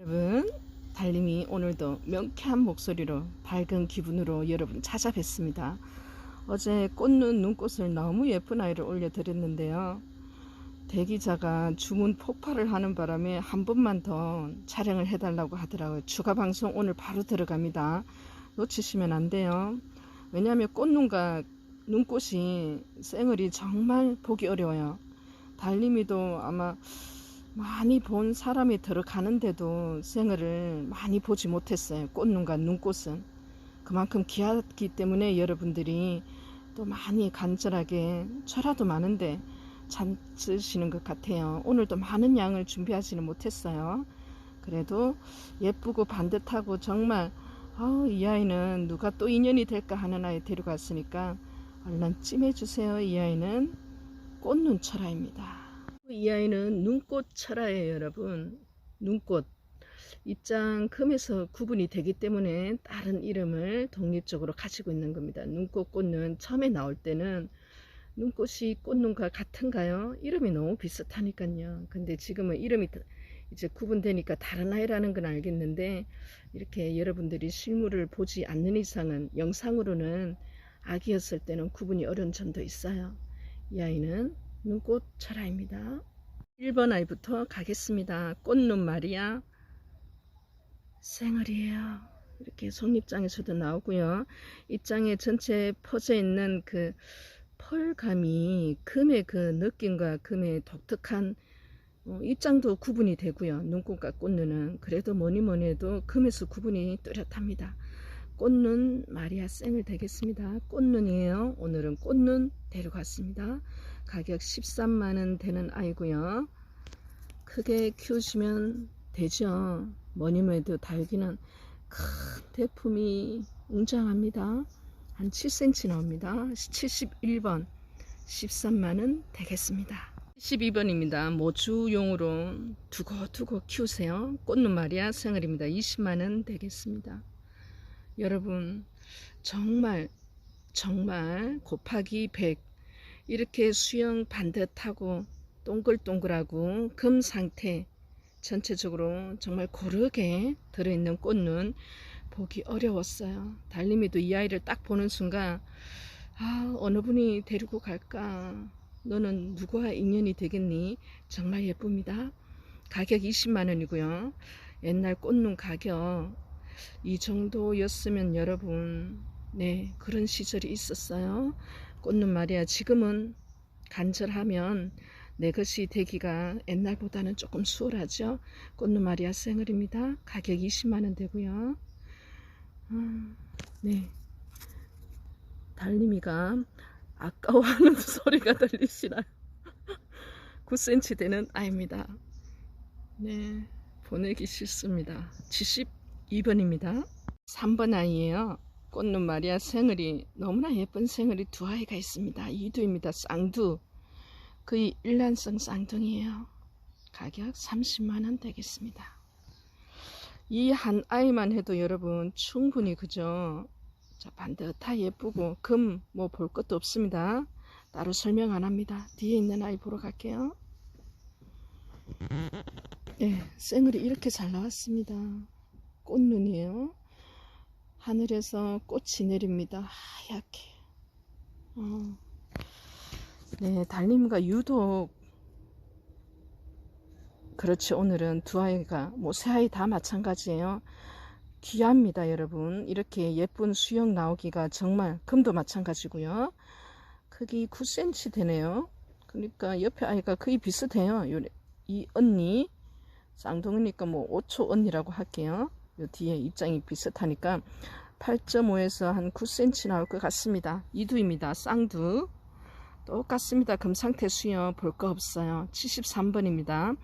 여러분 달님이 오늘도 명쾌한 목소리로 밝은 기분으로 여러분 찾아뵙습니다. 어제 꽃눈 눈꽃을 너무 예쁜 아이를 올려드렸는데요. 대기자가 주문 폭발을 하는 바람에 한 번만 더 촬영을 해달라고 하더라고요. 추가 방송 오늘 바로 들어갑니다. 놓치시면 안 돼요. 왜냐하면 꽃눈과 눈꽃이 생얼이 정말 보기 어려워요. 달님이도 아마 많이 본 사람이 들어가는데도 생얼을 많이 보지 못했어요. 꽃눈과 눈꽃은. 그만큼 귀하기 때문에 여러분들이 또 많이 간절하게 철화도 많은데 찾으시는 것 같아요. 오늘도 많은 양을 준비하지는 못했어요. 그래도 예쁘고 반듯하고 정말 아우, 이 아이는 누가 또 인연이 될까 하는 아이 데려갔으니까 얼른 찜해주세요. 이 아이는 꽃눈 철화입니다. 이 아이는 눈꽃 철화예요, 여러분. 눈꽃. 입장 금에서 구분이 되기 때문에 다른 이름을 독립적으로 가지고 있는 겁니다. 눈꽃 꽃은 처음에 나올 때는 눈꽃이 꽃눈과 같은가요? 이름이 너무 비슷하니까요. 근데 지금은 이름이 이제 구분되니까 다른 아이라는 건 알겠는데 이렇게 여러분들이 실물을 보지 않는 이상은 영상으로는 아기였을 때는 구분이 어려운 점도 있어요. 이 아이는 눈꽃 철화입니다. 1번 아이부터 가겠습니다. 꽃눈 마리아 생얼이에요. 이렇게 속립장에서도 나오고요. 입장에 전체 퍼져 있는 그 펄감이 금의 그 느낌과 금의 독특한 어, 입장도 구분이 되고요. 눈꽃과 꽃눈은 그래도 뭐니 뭐니 해도 금에서 구분이 뚜렷합니다. 꽃눈 마리아 생을 되겠습니다. 꽃눈이에요. 오늘은 꽃눈 데려갔습니다. 가격 13만원 되는 아이고요. 크게 키우시면 되죠. 뭐니 뭐니 해도 달기는 큰 대품이 웅장합니다. 한 7cm 나옵니다. 71번 13만원 되겠습니다. 12번입니다. 모주용으로 두고두고 키우세요. 꽃눈 마리아 생얼입니다. 20만원 되겠습니다. 여러분 정말 정말 곱하기 100 이렇게 수영 반듯하고 동글동글하고 금 상태 전체적으로 정말 고르게 들어있는 꽃눈 보기 어려웠어요. 달님이도 이 아이를 딱 보는 순간 아 어느 분이 데리고 갈까 너는 누구와 인연이 되겠니? 정말 예쁩니다. 가격 20만 원이고요. 옛날 꽃눈 가격 이 정도였으면 여러분 네 그런 시절이 있었어요. 꽃눈 말이야 지금은 간절하면 내 것이 되기가 옛날보다는 조금 수월하죠. 꽃눈 마리아 생얼입니다. 가격 20만 원 되고요. 아, 네. 달님이가 아까워하는 소리가 들리시나요? 9cm 되는 아입니다. 네, 보내기 싫습니다. 72번입니다. 3번 아이예요. 꽃눈 마리아 생얼이 너무나 예쁜 생얼이 두 아이가 있습니다. 이두입니다. 쌍두. 거의 일란성 쌍둥이에요. 가격 30만원 되겠습니다. 이 한 아이만 해도 여러분 충분히 그죠? 자, 반듯하 예쁘고 금 뭐 볼 것도 없습니다. 따로 설명 안 합니다. 뒤에 있는 아이 보러 갈게요. 네, 생얼이 이렇게 잘 나왔습니다. 꽃눈이에요. 하늘에서 꽃이 내립니다. 하얗게. 어. 네, 달님과 유독 그렇지 오늘은 두 아이가 뭐 세 아이 다 마찬가지예요. 귀합니다, 여러분. 이렇게 예쁜 수영 나오기가 정말 금도 마찬가지고요. 크기 9cm 되네요. 그러니까 옆에 아이가 거의 비슷해요. 요, 이 언니 쌍둥이니까 뭐 5초 언니라고 할게요. 요 뒤에 입장이 비슷하니까 8.5에서 한 9cm 나올 것 같습니다. 이두입니다. 쌍두. 똑같습니다. 금상태 수영 볼거 없어요. 73번입니다.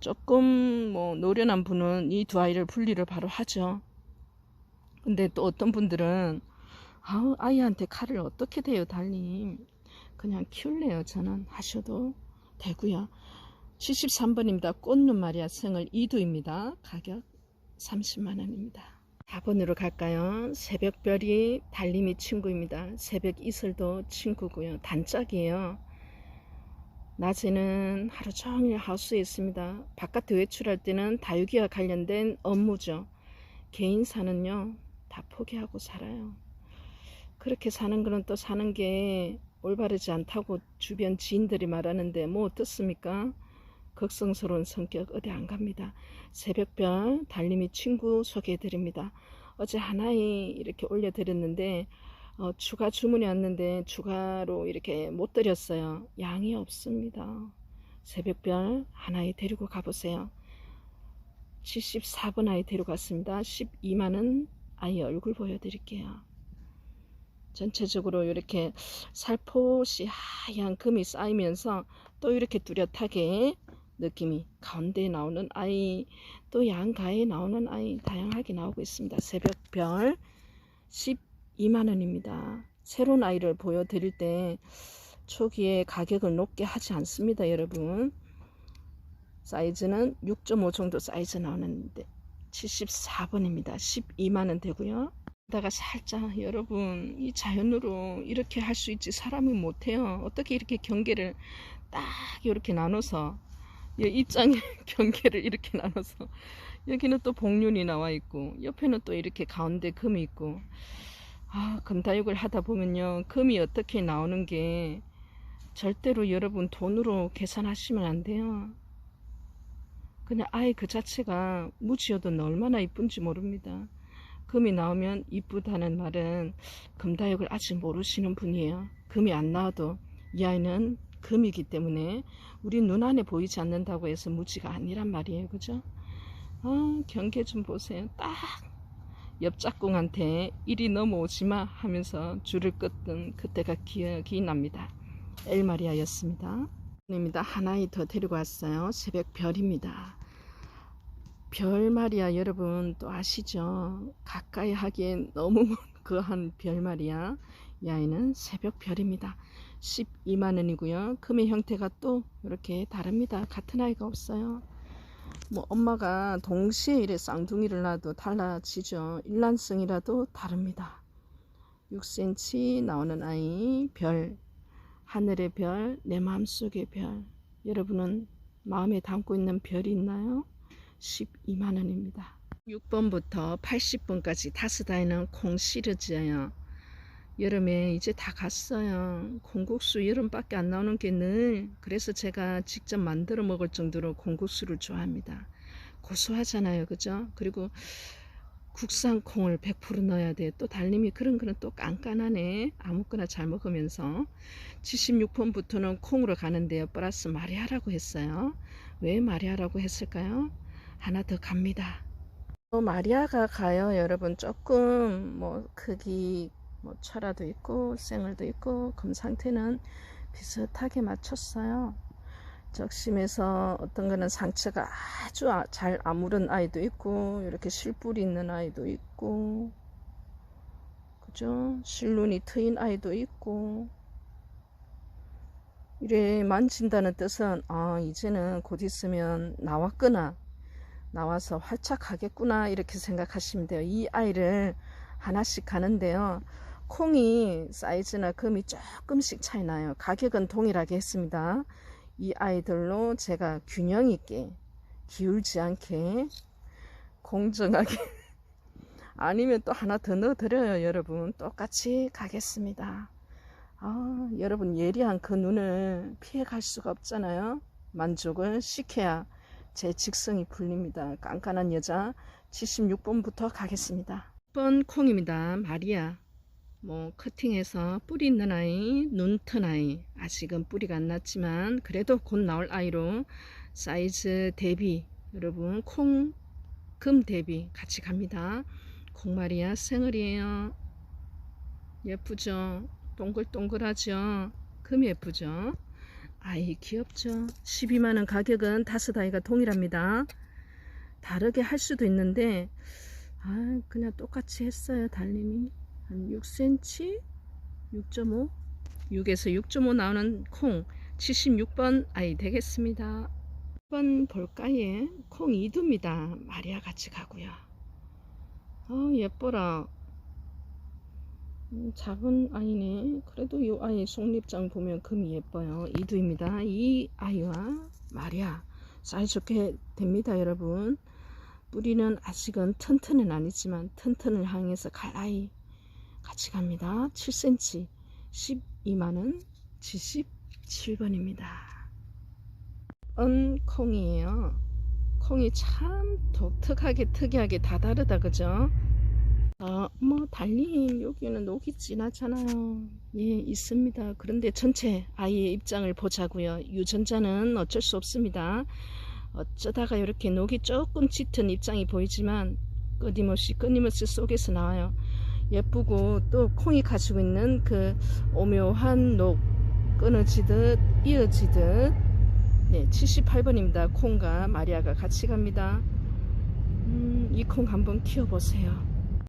조금 뭐 노련한 분은 이 두 아이를 분리를 바로 하죠. 근데 또 어떤 분들은 아우 아이한테 칼을 어떻게 대요 달님 그냥 키울래요 저는 하셔도 되고요 73번입니다 꽃눈 마리아 생을 이두입니다 가격 30만원입니다 4번으로 갈까요 새벽별이 달님이 친구입니다 새벽 이슬도 친구고요 단짝이에요 낮에는 하루 종일 하우스에 있습니다. 바깥에 외출할 때는 다육이와 관련된 업무죠. 개인사는요, 다 포기하고 살아요. 그렇게 사는 거는 또 사는 게 올바르지 않다고 주변 지인들이 말하는데 뭐 어떻습니까? 걱정스러운 성격 어디 안 갑니다. 새벽별 달님이 친구 소개해 드립니다. 어제 하나에 이렇게 올려드렸는데 어, 추가 주문이 왔는데 추가로 이렇게 못 드렸어요. 양이 없습니다. 새벽별 하나에 데리고 가보세요. 74번 아이 데려갔습니다. 12만원 아이 얼굴 보여드릴게요. 전체적으로 이렇게 살포시 하얀 금이 쌓이면서 또 이렇게 뚜렷하게 느낌이 가운데에 나오는 아이 또 양가에 나오는 아이 다양하게 나오고 있습니다. 새벽별 12만원입니다. 새로운 아이를 보여드릴 때 초기에 가격을 높게 하지 않습니다. 여러분 사이즈는 6.5 정도 사이즈 나오는데 74번입니다. 12만원 되고요. 다가 살짝 여러분 이 자연으로 이렇게 할 수 있지 사람이 못해요. 어떻게 이렇게 경계를 딱 이렇게 나눠서 입장의 경계를 이렇게 나눠서 여기는 또 복륜이 나와 있고 옆에는 또 이렇게 가운데 금이 있고 아 금다육을 하다 보면요 금이 어떻게 나오는 게 절대로 여러분 돈으로 계산하시면 안 돼요. 그냥 아예 그 자체가 무지여도 얼마나 이쁜지 모릅니다. 금이 나오면 이쁘다는 말은 금다육을 아직 모르시는 분이에요. 금이 안 나와도 이 아이는 금이기 때문에 우리 눈 안에 보이지 않는다고 해서 무지가 아니란 말이에요. 그죠? 아, 경계 좀 보세요. 딱 옆짝꿍한테 일이 넘어오지마 하면서 줄을 끄던 그때가 기억이 납니다. 엘마리아였습니다. 입니다. 하나이 더 데리고 왔어요. 새벽 별입니다. 별마리아 여러분 또 아시죠? 가까이 하기엔 너무 그한 별마리아 이 아이는 새벽 별입니다. 12만원이고요. 금의 형태가 또 이렇게 다릅니다. 같은 아이가 없어요. 뭐 엄마가 동시에 이래 쌍둥이를 놔도 달라지죠. 일란성이라도 다릅니다. 6cm 나오는 아이 별 하늘의 별, 내 마음속의 별 여러분은 마음에 담고 있는 별이 있나요? 12만원입니다. 6번부터 80번까지 다섯 아이는 콩 시러지어요. 여름에 이제 다 갔어요. 콩국수 여름밖에 안 나오는 게 늘 그래서 제가 직접 만들어 먹을 정도로 콩국수를 좋아합니다. 고소하잖아요. 그죠? 그리고 국산 콩을 100% 넣어야 돼. 또 달님이 그런 거는 또 깐깐하네. 아무거나 잘 먹으면서 76번부터는 콩으로 가는데요. 플러스 마리아라고 했어요. 왜 마리아라고 했을까요? 하나 더 갑니다. 또 마리아가 가요. 여러분 조금 뭐 크기 뭐 철화도 있고 생얼도 있고 금 상태는 비슷하게 맞췄어요. 적심에서 어떤 거는 상처가 아주 아, 잘 아무른 아이도 있고 이렇게 실뿔이 있는 아이도 있고 그죠? 실눈이 트인 아이도 있고 이래 만진다는 뜻은 아 이제는 곧 있으면 나왔구나 나와서 활착하겠구나 이렇게 생각하시면 돼요. 이 아이를 하나씩 가는데요. 콩이 사이즈나 금이 조금씩 차이 나요. 가격은 동일하게 했습니다. 이 아이들로 제가 균형 있게 기울지 않게 공정하게 아니면 또 하나 더 넣어드려요 여러분. 똑같이 가겠습니다. 아, 여러분 예리한 그 눈을 피해 갈 수가 없잖아요. 만족을 시켜야 제 직성이 풀립니다. 깐깐한 여자 76번부터 가겠습니다. 6번 콩입니다. 마리아 뭐 커팅해서 뿌리 있는 아이, 눈튼 아이 아직은 뿌리가 안 났지만 그래도 곧 나올 아이로 사이즈 대비 여러분 콩 금 대비 같이 갑니다. 콩마리아 생얼이에요. 예쁘죠? 동글동글하죠? 금 예쁘죠? 아이 귀엽죠? 12만원 가격은 다섯 아이가 동일합니다. 다르게 할 수도 있는데 아 그냥 똑같이 했어요 달님이 한 6cm 6.5 6에서 6.5 나오는 콩 76번 아이 되겠습니다 1번 볼까예 콩 2두입니다 마리아 같이 가고요 어 예뻐라 음, 작은 아이네. 그래도 이 아이 속립장 보면 금이 예뻐요. 이두입니다. 이 아이와 마리아 사이 좋게 됩니다, 여러분. 뿌리는 아직은 튼튼은 아니지만 튼튼을 향해서 갈 아이 같이 갑니다. 7cm 12만원 77번입니다. 은콩이에요. 콩이 참 독특하게 특이하게 다 다르다 그죠? 어, 뭐 달리 여기는 녹이 진하잖아요. 예, 있습니다. 그런데 전체 아이의 입장을 보자고요. 유전자는 어쩔 수 없습니다. 어쩌다가 이렇게 녹이 조금 짙은 입장이 보이지만 끊임없이 끊임없이 속에서 나와요. 예쁘고 또 콩이 가지고 있는 그 오묘한 녹 끊어지듯 이어지듯 네, 78번입니다. 콩과 마리아가 같이 갑니다. 음, 이 콩 한번 키워보세요.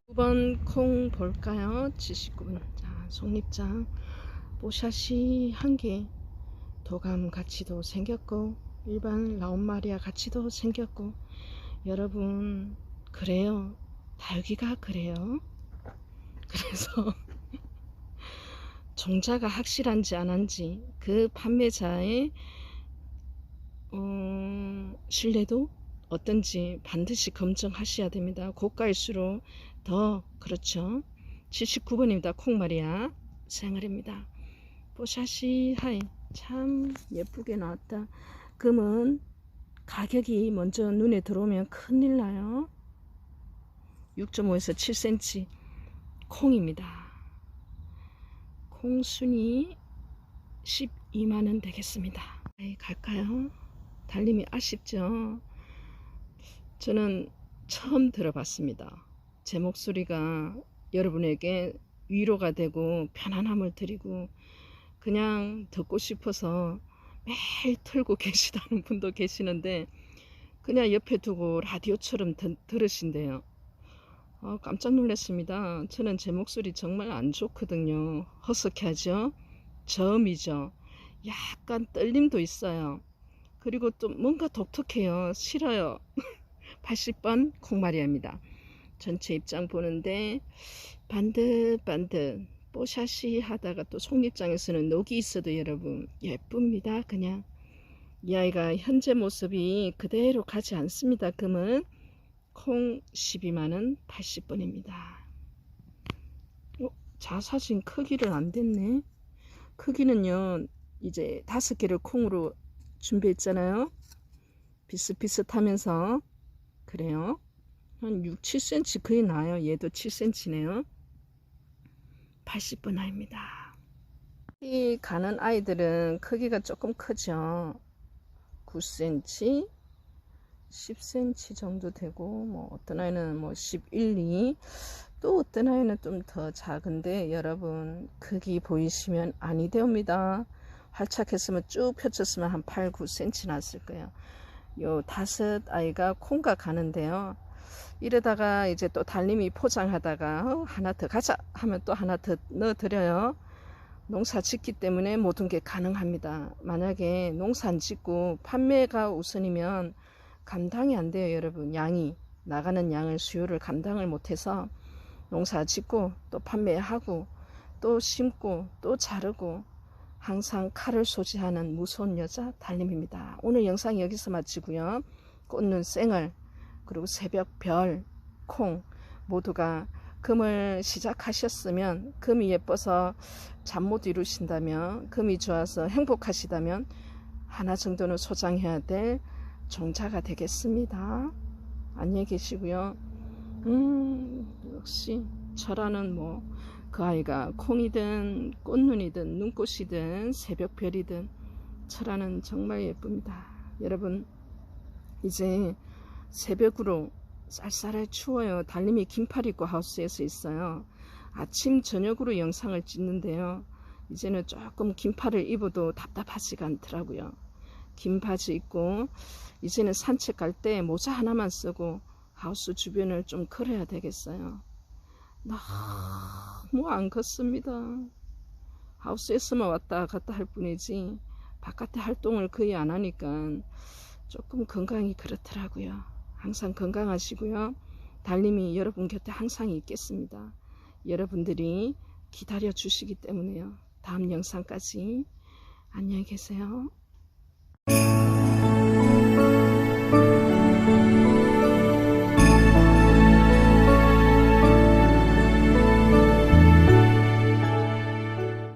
9번 콩 볼까요? 79번. 자, 속립장. 뽀샤시 한 개. 도감 가치도 생겼고, 일반 라온 마리아 가치도 생겼고, 여러분, 그래요. 달기가 그래요. 그래서, 종자가 확실한지 안 한지, 그 판매자의, 어, 신뢰도 어떤지 반드시 검증하셔야 됩니다. 고가일수록 더 그렇죠. 79번입니다. 콩마리아 생활입니다. 뽀샤시 하이 참 예쁘게 나왔다. 금은 가격이 먼저 눈에 들어오면 큰일 나요. 6.5에서 7cm 콩입니다. 콩순이 12만원 되겠습니다. 아이, 갈까요? 달림이 아쉽죠? 저는 처음 들어봤습니다. 제 목소리가 여러분에게 위로가 되고 편안함을 드리고 그냥 듣고 싶어서 매일 틀고 계시다는 분도 계시는데 그냥 옆에 두고 라디오처럼 드, 들으신대요. 어, 깜짝 놀랐습니다. 저는 제 목소리 정말 안 좋거든요. 허스키하죠? 저음이죠. 약간 떨림도 있어요. 그리고 또 뭔가 독특해요. 싫어요. 80번 콩마리아입니다. 전체 입장 보는데 반듯반듯 뽀샤시 하다가 또 속립장에서는 녹이 있어도 여러분 예쁩니다. 그냥 이 아이가 현재 모습이 그대로 가지 않습니다. 금은 콩 12만원 80번입니다. 어, 자사진 크기를 안 됐네. 크기는요 이제 다섯 개를 콩으로 준비했잖아요. 비슷비슷하면서 그래요. 한 6, 7cm 거의 나요. 얘도 7cm네요. 80번 아입니다. 이 가는 아이들은 크기가 조금 크죠. 9cm, 10cm 정도 되고 뭐 어떤 아이는 뭐 11, 2, 또 어떤 아이는 좀 더 작은데 여러분 크기 보이시면 아니 되옵니다. 활착했으면 쭉 펼쳤으면 한 8, 9cm 났을 거예요. 요 다섯 아이가 콩가 가는데요. 이러다가 이제 또 달님이 포장하다가 어, 하나 더 가자 하면 또 하나 더 넣어드려요. 농사 짓기 때문에 모든 게 가능합니다. 만약에 농사 안 짓고 판매가 우선이면 감당이 안 돼요, 여러분. 양이 나가는 양을 수요를 감당을 못해서 농사 짓고 또 판매하고 또 심고 또 자르고 항상 칼을 소지하는 무서운 여자 달님입니다. 오늘 영상 여기서 마치고요. 꽃눈 쌩을 그리고 새벽 별, 콩 모두가 금을 시작하셨으면 금이 예뻐서 잠 못 이루신다면 금이 좋아서 행복하시다면 하나 정도는 소장해야 될 종자가 되겠습니다. 안녕히 계시고요. 음 역시 철화는 뭐 그 아이가 콩이든 꽃눈이든 눈꽃이든 새벽별이든 철화는 정말 예쁩니다. 여러분 이제 새벽으로 쌀쌀해 추워요. 달님이 긴팔 입고 하우스에서 있어요. 아침 저녁으로 영상을 찍는데요. 이제는 조금 긴팔을 입어도 답답하지가 않더라고요. 긴 바지 입고 이제는 산책 갈 때 모자 하나만 쓰고 하우스 주변을 좀 걸어야 되겠어요. 너무 안 걷습니다. 하우스에서만 왔다 갔다 할 뿐이지 바깥에 활동을 거의 안 하니까 조금 건강이 그렇더라고요. 항상 건강하시고요. 달님이 여러분 곁에 항상 있겠습니다. 여러분들이 기다려 주시기 때문에요. 다음 영상까지 안녕히 계세요.